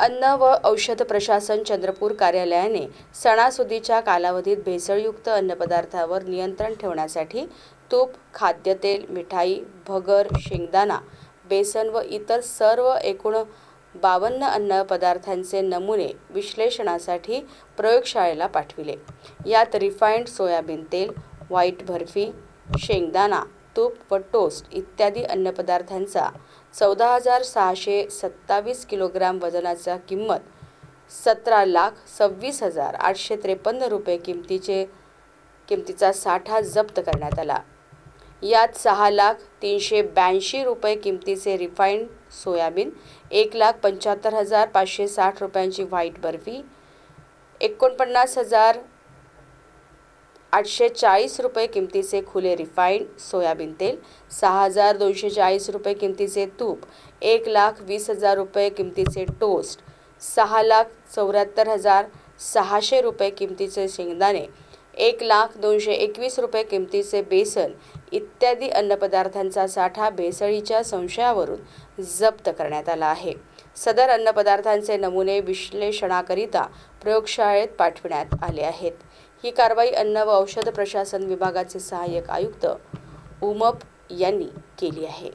अन्न व औषध प्रशासन चंद्रपूर कार्यालयाने सणासुदीच्या कालावधीत भेसळयुक्त अन्नपदार्थावर नियंत्रण ठेवण्यासाठी तूप खाद्यतेल मिठाई भगर शेंगदाणा बेसन व इतर सर्व एकूण बावन्न अन्नपदार्थांचे नमुने विश्लेषणासाठी प्रयोगशाळेला पाठविले. यात रिफाईंड सोयाबीन तेल व्हाईट बर्फी शेंगदाणा तूप व टोस्ट इत्यादी अन्नपदार्थांचा चौदा हजार सहाशे सत्तावीस किलोग्राम वजनाचा किंमत सतरा लाख सव्वीस हजार आठशे त्रेपन्न रुपये किमतीचे किमतीचा साठा जप्त करण्यात आला. यात सहा लाख तीनशे ब्याऐंशी रुपये किमतीचे रिफाईंड सोयाबीन एक लाख पंच्याहत्तर हजार पाचशे साठ रुपयांची व्हाईट बर्फी एकोणपन्नास हजार आठशे चाळीस रुपये किमतीचे खुले रिफाईंड सोयाबीन तेल सहा हजार दोनशे चाळीस रुपये किमतीचे तूप एक लाख वीस हजार रुपये किमतीचे टोस्ट सहा लाख चौऱ्याहत्तर हजार सहाशे रुपये किमतीचे शेंगदाणे एक लाख दोनशे एकवीस रुपये किमतीचे बेसन इत्यादी अन्नपदार्थांचा साठा भेसळीच्या संशयावरून जप्त करण्यात आला आहे. सदर अन्नपदार्थांचे नमुने विश्लेषणाकरिता प्रयोगशाळेत पाठविण्यात आले आहेत. ही कारवाई अन्न व औषध प्रशासन विभागाचे सहाय्यक आयुक्त उमप यांनी केली आहे.